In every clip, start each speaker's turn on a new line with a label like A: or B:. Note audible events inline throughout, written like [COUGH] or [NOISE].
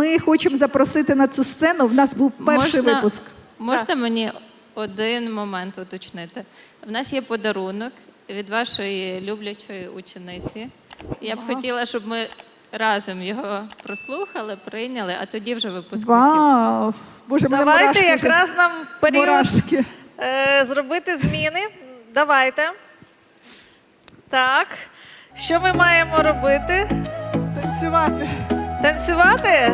A: ми хочемо запросити на цю сцену. В нас був перший
B: Можна-
A: випуск.
B: Можна мені один момент уточнити? В нас є подарунок від вашої люблячої учениці. Я б хотіла, щоб ми разом його прослухали, прийняли, а тоді вже випускників.
A: Вау! Боже,
C: Давайте
A: мурашки вже.
C: якраз нам період
A: Мурашки.
C: е, зробити зміни. Давайте. Так. Що ми маємо робити?
A: Танцювати.
C: Танцювати?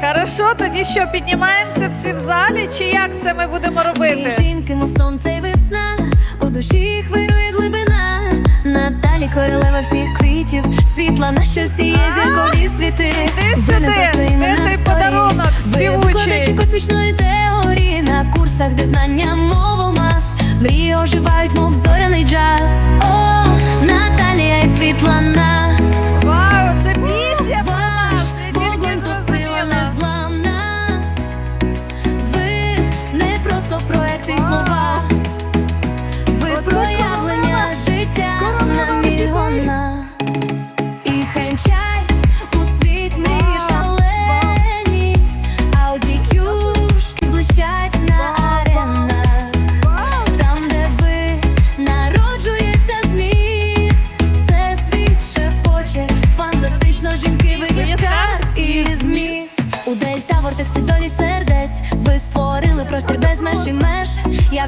C: Хорошо, тоді що, піднімаємося всі в залі, чи як це ми будемо робити?
D: жінки, мов сонце і весна, у душі хвирує глибина. Наталі королева всіх квітів, світла на що сіє зіркові світи.
C: Іди сюди, де цей подарунок співучий?
D: космічної теорії на курсах, де знання мов алмаз. Мрії оживають, мов зоряний джаз. О, Наталія і Світлана.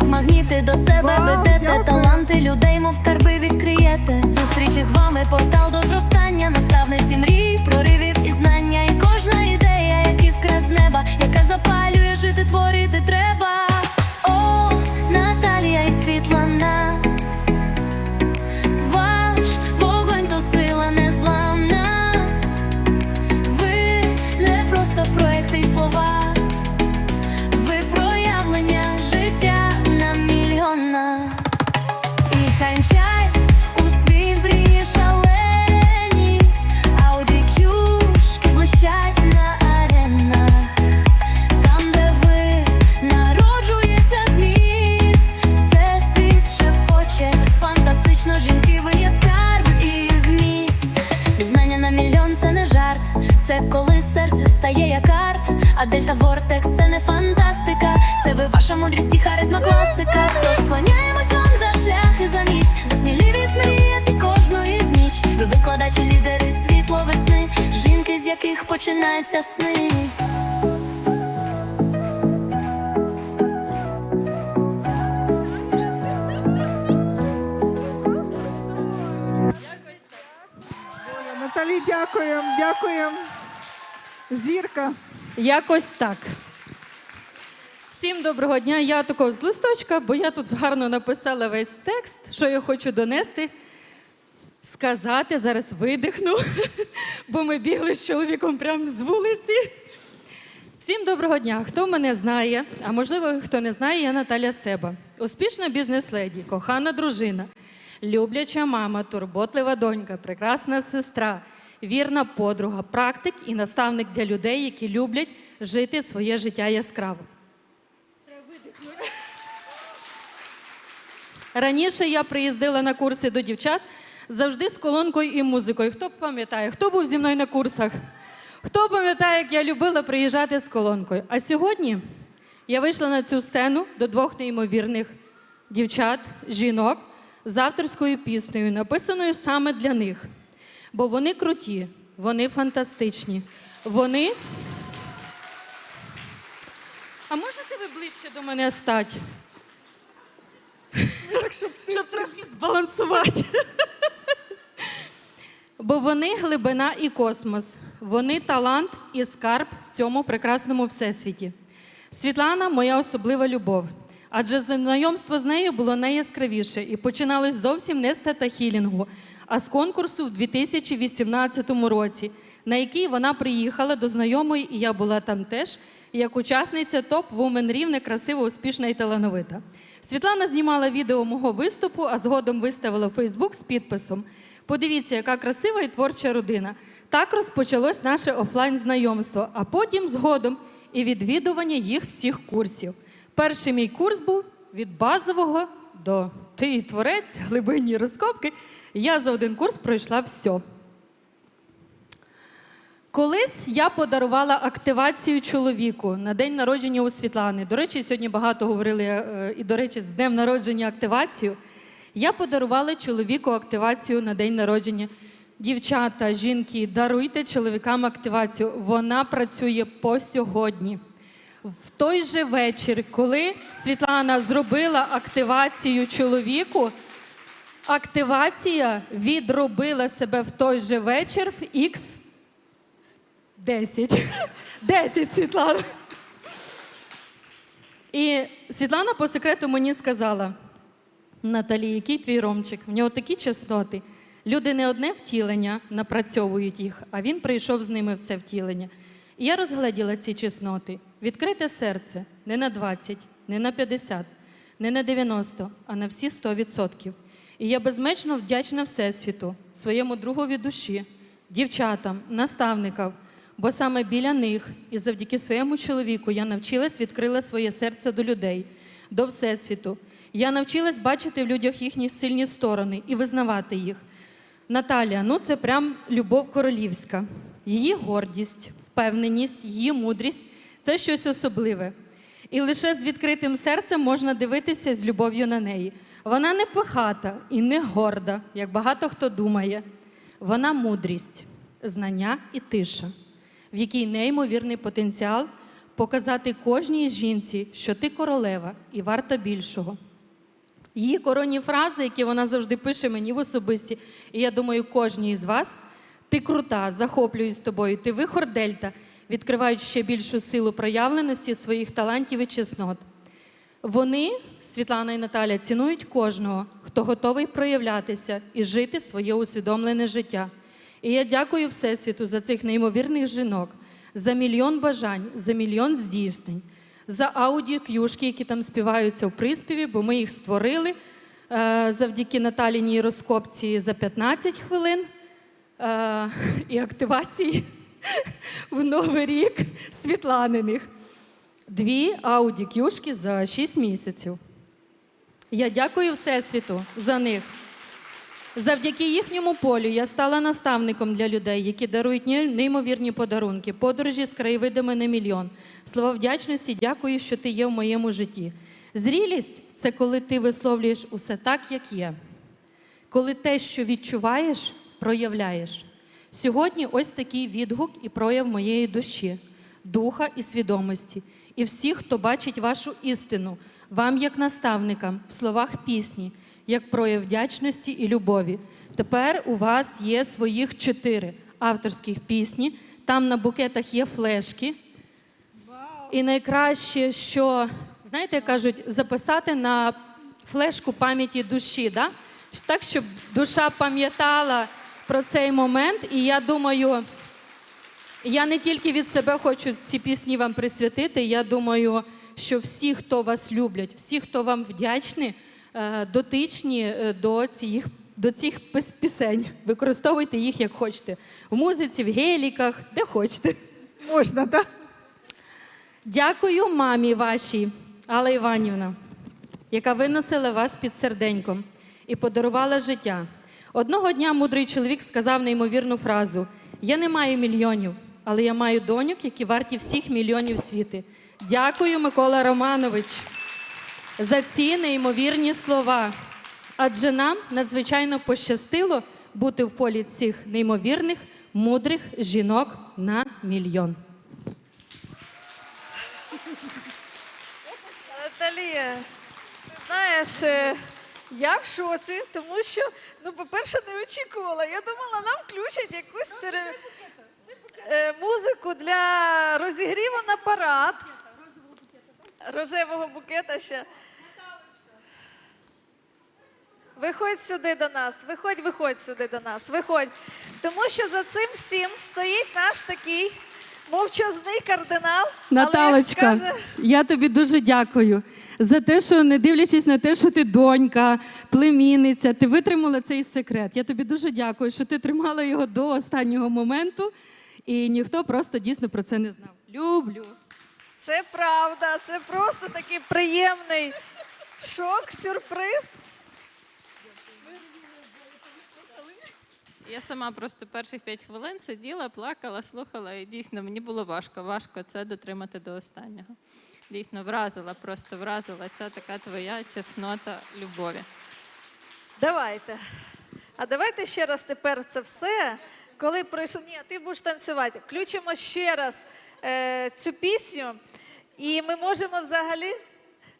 D: Як магніти до себе ведете таланти людей, мов скарби відкриєте. Зустрічі з вами портал це коли серце стає як арт. А дельта Вортекс це не фантастика, це ви ваша мудрість і харизма класика. Тож склоняємось вам за шлях і за міць, за сміливість мріяти кожної з ніч. Ви викладачі, лідери, світло весни, жінки, з яких починаються сни.
A: Наталі, дякуємо, дякуємо. Зірка.
E: Якось так. Всім доброго дня. Я такого з листочка, бо я тут гарно написала весь текст, що я хочу донести, сказати. Зараз видихну, [LAUGHS] бо ми бігли з чоловіком прямо з вулиці. Всім доброго дня. Хто мене знає, а можливо, хто не знає, я Наталя Себа. Успішна бізнес-леді, кохана дружина, любляча мама, турботлива донька, прекрасна сестра, вірна подруга, практик і наставник для людей, які люблять жити своє життя яскраво. Раніше я приїздила на курси до дівчат завжди з колонкою і музикою. Хто пам'ятає, хто був зі мною на курсах? Хто пам'ятає, як я любила приїжджати з колонкою? А сьогодні я вийшла на цю сцену до двох неймовірних дівчат, жінок з авторською піснею, написаною саме для них. Бо вони круті, вони фантастичні. Вони. А можете ви ближче до мене стати? щоб трошки збалансувати. Бо вони глибина і космос, вони талант і скарб в цьому прекрасному всесвіті. Світлана моя особлива любов. Адже знайомство з нею було найяскравіше і починалось зовсім не з тета-хілінгу, а з конкурсу в 2018 році, на який вона приїхала до знайомої, і я була там теж, як учасниця топ Women Рівне, красива, успішна і талановита. Світлана знімала відео мого виступу, а згодом виставила Фейсбук з підписом. Подивіться, яка красива і творча родина. Так розпочалось наше офлайн знайомство, а потім згодом і відвідування їх всіх курсів. Перший мій курс був від базового до ти творець, глибинні розкопки. Я за один курс пройшла все. Колись я подарувала активацію чоловіку на день народження у Світлани. До речі, сьогодні багато говорили е, і, до речі, з днем народження активацію. Я подарувала чоловіку активацію на день народження. Дівчата, жінки, даруйте чоловікам активацію. Вона працює по сьогодні. В той же вечір, коли Світлана зробила активацію чоловіку, активація відробила себе в той же вечір в X 10. 10, Світлана. І Світлана по секрету мені сказала: Наталі, який твій ромчик? В нього такі чесноти. Люди не одне втілення напрацьовують їх, а він прийшов з ними в це втілення. І я розгледіла ці чесноти. Відкрите серце не на 20, не на 50, не на 90, а на всі 100%. І я безмежно вдячна Всесвіту, своєму другові душі, дівчатам, наставникам, бо саме біля них і завдяки своєму чоловіку я навчилась відкрила своє серце до людей, до Всесвіту. Я навчилась бачити в людях їхні сильні сторони і визнавати їх. Наталія, ну це прям любов королівська. Її гордість, впевненість, її мудрість це щось особливе. І лише з відкритим серцем можна дивитися з любов'ю на неї. Вона не пихата і не горда, як багато хто думає. Вона мудрість, знання і тиша, в якій неймовірний потенціал показати кожній жінці, що ти королева і варта більшого. Її коронні фрази, які вона завжди пише мені в особисті, і я думаю, кожній із вас ти крута, захоплююсь з тобою, ти вихор дельта, відкривають ще більшу силу проявленості своїх талантів і чеснот. Вони, Світлана і Наталя, цінують кожного, хто готовий проявлятися і жити своє усвідомлене життя. І я дякую Всесвіту за цих неймовірних жінок, за мільйон бажань, за мільйон здійснень, за аудіокюшки, які там співаються в приспіві, бо ми їх створили е, завдяки Наталіній розкопці за 15 хвилин е, і активації [LAUGHS] в Новий рік Світланиних. Дві аудіокюшки за 6 місяців. Я дякую Всесвіту за них. Завдяки їхньому полю я стала наставником для людей, які дарують неймовірні подарунки, подорожі з краєвидами на мільйон. Слова вдячності, дякую, що ти є в моєму житті. Зрілість це коли ти висловлюєш усе так, як є. Коли те, що відчуваєш, проявляєш. Сьогодні ось такий відгук і прояв моєї душі, духа і свідомості. І всіх, хто бачить вашу істину, вам, як наставникам, в словах пісні, як прояв вдячності і любові. Тепер у вас є своїх чотири авторських пісні. Там на букетах є флешки. І найкраще, що, знаєте, кажуть, записати на флешку пам'яті душі, да? так, щоб душа пам'ятала про цей момент. І я думаю, я не тільки від себе хочу ці пісні вам присвятити. Я думаю, що всі, хто вас люблять, всі, хто вам вдячні, е, дотичні е, до цих, до цих пісень. Використовуйте їх як хочете. В музиці, в геліках, де хочете.
A: Можна, так?
E: Дякую мамі вашій, Алла Іванівна, яка виносила вас під серденьком і подарувала життя. Одного дня мудрий чоловік сказав неймовірну фразу: Я не маю мільйонів, але я маю доньок, які варті всіх мільйонів світи. Дякую, Микола Романович, за ці неймовірні слова. Адже нам надзвичайно пощастило бути в полі цих неймовірних, мудрих жінок на мільйон.
C: Наталія, ти знаєш, е, я в шоці, тому що, ну, по-перше, не очікувала. Я думала, нам включать якусь цере- е, музику для розігріву на парад. Рожевого букета ще. Виходь сюди до нас, виходь, виходь сюди до нас, виходь. Тому що за цим всім стоїть наш такий мовчазний кардинал. але,
E: Наталочка,
C: скаже-
E: я тобі дуже дякую за те, що не дивлячись на те, що ти донька, племінниця, ти витримала цей секрет. Я тобі дуже дякую, що ти тримала його до останнього моменту, і ніхто просто дійсно про це не знав. Люблю.
C: Це правда, це просто такий приємний шок, сюрприз.
B: Я сама просто перших п'ять хвилин сиділа, плакала, слухала, і дійсно мені було важко. Важко це дотримати до останнього. Дійсно, вразила, просто вразила. Це така твоя чеснота любові.
C: Давайте. А давайте ще раз тепер це все. Коли прийшов. Ні, ти будеш танцювати. Включимо ще раз е, цю пісню, і ми можемо взагалі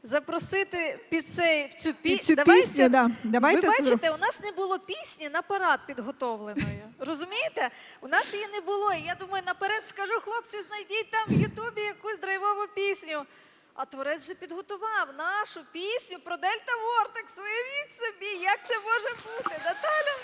C: запросити під, цей, цю, пі...
A: Під цю
C: Давайте-
A: пісню, да. Давайте
C: Ви
A: це
C: бачите, у нас не було пісні на парад підготовленої. Розумієте? У нас її не було. І я думаю, наперед скажу, хлопці, знайдіть там в Ютубі якусь драйвову пісню. А творець же підготував нашу пісню про Дельта Вортекс. Уявіть собі, як це може бути. Наталя?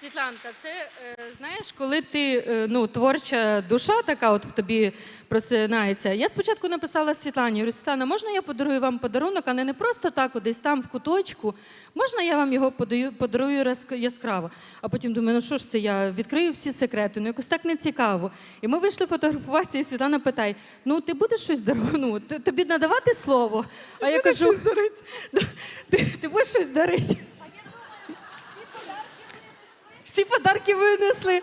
E: Світланка, це е, знаєш, коли ти е, ну, творча душа така от в тобі просинається. Я спочатку написала Світлані, говорю, Світлана, можна я подарую вам подарунок, а не, не просто так, десь там в куточку. Можна я вам його подаю, подарую яскраво? А потім думаю, ну що ж це, я відкрию всі секрети, ну якось так не цікаво. І ми вийшли фотографуватися, і Світлана питає: ну ти будеш щось дарувати? Ну, тобі надавати слово? А я кажу, ти, ти будеш щось дарити? Всі подарки винесли.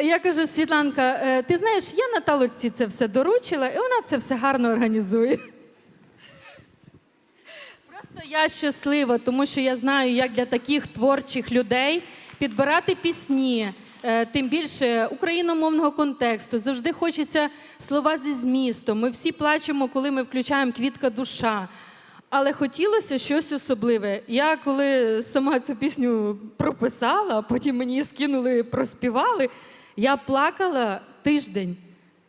E: Я кажу, Світланка, е, ти знаєш, я Наталочці це все доручила, і вона це все гарно організує. Просто я щаслива, тому що я знаю, як для таких творчих людей підбирати пісні, е, тим більше україномовного контексту. Завжди хочеться слова зі змістом. Ми всі плачемо, коли ми включаємо квітка душа. Але хотілося щось особливе. Я коли сама цю пісню прописала, а потім мені її скинули, проспівали, я плакала тиждень.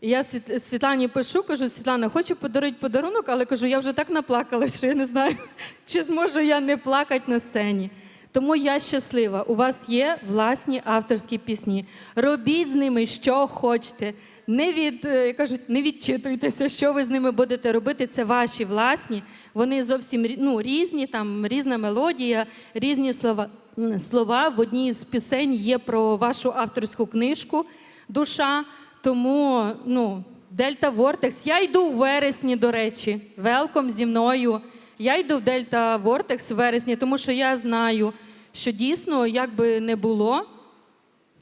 E: Я Світлані пишу, кажу, Світлана, хочу подарувати подарунок, але кажу, я вже так наплакалась, що я не знаю, [LAUGHS] чи зможу я не плакати на сцені. Тому я щаслива. У вас є власні авторські пісні. Робіть з ними, що хочете. Не від е, кажуть, не відчитуйтеся, що ви з ними будете робити. Це ваші власні. Вони зовсім ну, різні, там різна мелодія, різні слова. Слова в одній з пісень є про вашу авторську книжку Душа. Тому ну, Дельта Вортекс. Я йду у вересні, до речі. Велком зі мною. Я йду в Дельта Вортекс у вересні, тому що я знаю, що дійсно, як би не було,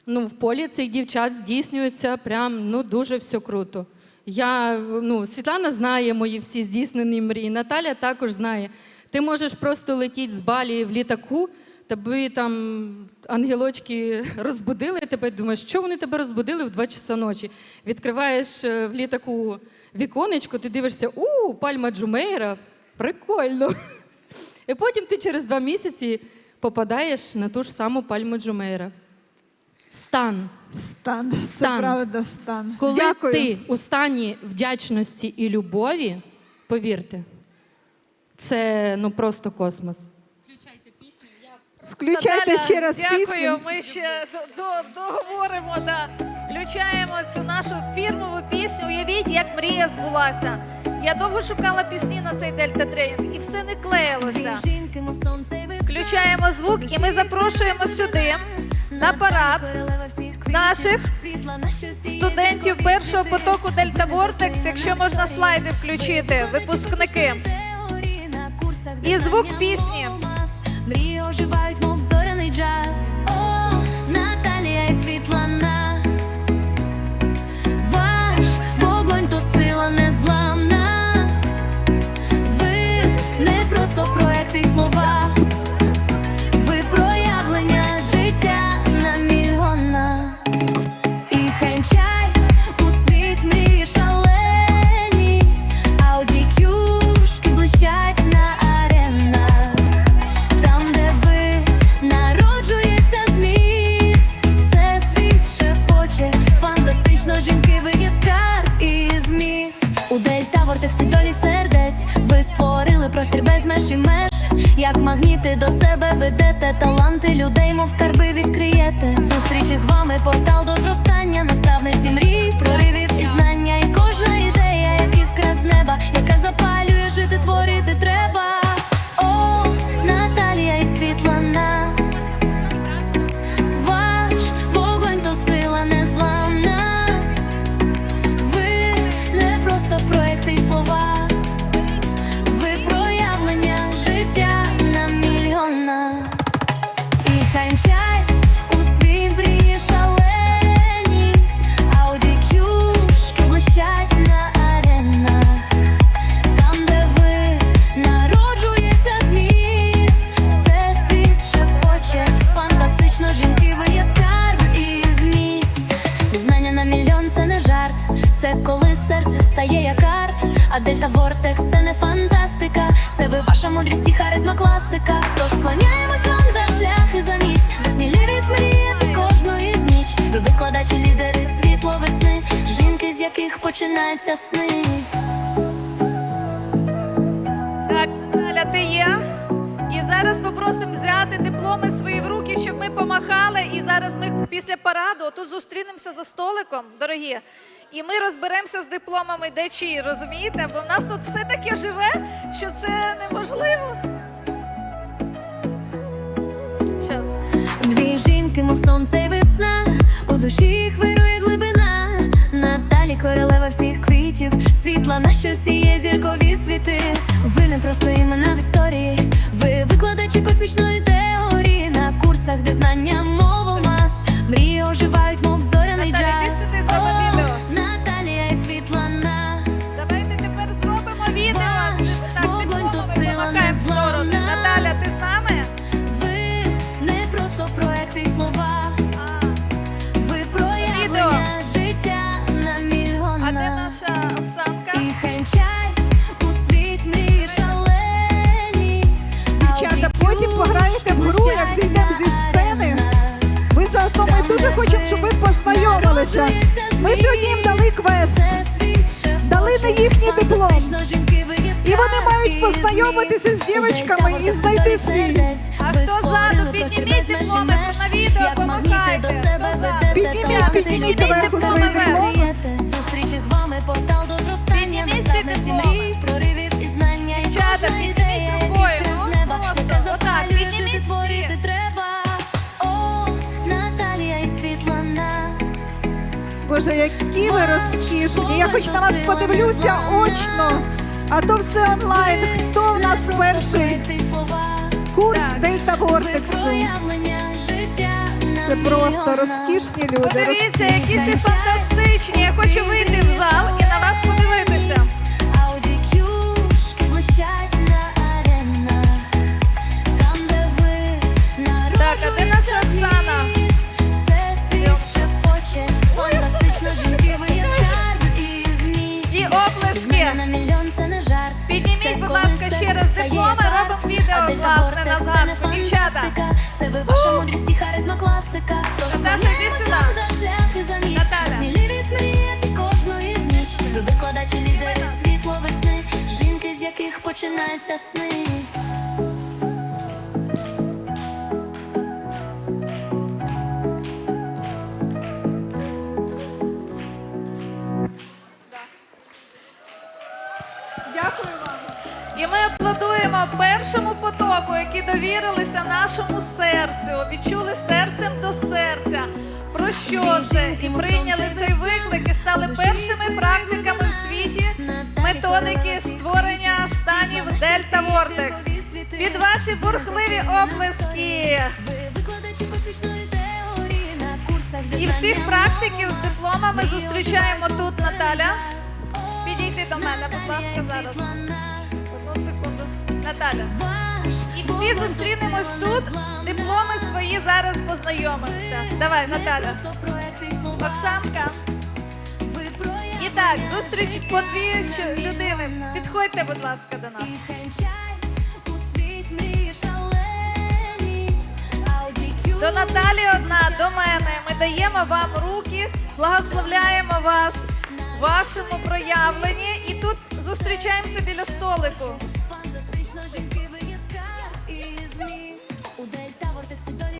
E: ну, в полі цих дівчат здійснюється прям ну, дуже все круто. Я, ну, Світлана знає мої всі здійснені мрії, Наталя також знає. Ти можеш просто летіти з балі в літаку, тобі там ангелочки [LAUGHS] розбудили, тебе думаєш, що вони тебе розбудили в 2 часа ночі. Відкриваєш е, в літаку віконечко, ти дивишся, у, пальма Джумейра, прикольно. [LAUGHS] І потім ти через два місяці попадаєш на ту ж саму пальму Джумейра. Стан.
A: Стан, це
E: Стан.
A: правда, стан.
E: Коли
A: Дякую.
E: ти у стані вдячності і любові, повірте, це ну просто космос.
A: Включайте
C: Наталя,
A: ще раз
C: Дякую.
A: пісню.
C: Ми ще до, до, договоримо. Да. Включаємо цю нашу фірмову пісню. Уявіть, як мрія збулася. Я довго шукала пісні на цей дельта тренінг, і все не клеїлося. Включаємо звук, і ми запрошуємо сюди на парад наших студентів першого потоку Дельта Вортекс, якщо можна слайди включити, випускники. І звук пісні.
D: Мрії оживають, мов зоряний джаз. Стає як арт, а дельта Вортекс це не фантастика. Це ви ваша мудрість і харизма класика. Тож склоняємось вам за шлях і за міць, за сміливість кожної з ніч. Ви викладачі лідери світло весни, жінки, з яких починаються сни.
C: Так, Наталя, ти є? І зараз попросимо взяти дипломи свої в руки, щоб ми помахали. І зараз ми після параду тут зустрінемося за столиком, дорогі. І ми розберемося з дипломами, де чиї, розумієте? Бо в нас тут все таке живе, що це неможливо. Щас.
D: Дві жінки, мов сонце й весна, у душі їх вирує глибина. Наталі королева всіх квітів, світла на що сіє зіркові світи. Ви не просто імена в історії, ви викладачі космічної теорії на курсах, де знання мов алмаз, мрії оживають, мов зоряний
C: Наталя,
D: джаз.
C: йди сюди,
A: познайомилися. Ми сьогодні їм дали квест. Дали на їхній диплом. І вони мають познайомитися з дівчатками і знайти свій.
C: А хто ззаду? Підніміть дипломи, на відео помахайте.
A: Підніміть, підніміть доверху свої дипломи. Боже, які ви розкішні. Я хоч на вас подивлюся очно. А то все онлайн. Хто в нас перший курс Дельта Вортексу? Це просто розкішні люди.
C: Подивіться, які це фантастичні. Я хочу вийти в зал
D: фантастика, Це ви ваша мудрість і харизма класика. Тож
C: Наташа, йди сюди.
D: за шлях і за.
C: Наталя.
D: Сміливість мріяти кожної з ніч. Ви викладачі лідери світло весни, жінки, з яких починаються сни.
C: Аплодуємо першому потоку, які довірилися нашому серцю, відчули серцем до серця. Про що це? І прийняли цей виклик і стали першими практиками в світі методики створення станів Дельта Вортекс. Під ваші бурхливі оплески! І всіх практиків з дипломами зустрічаємо тут, Наталя.
D: час.
C: Підійди до мене, будь ласка, зараз. Одну секунду. Наталя. І всі зустрінемось тут, дипломи свої зараз познайомимося. Давай, Наталя. Оксанка. І так, зустріч по дві людини. Підходьте, будь ласка, до нас. До Наталі одна, до мене. Ми даємо вам руки, благословляємо вас в вашому проявленні. І тут зустрічаємося біля столику.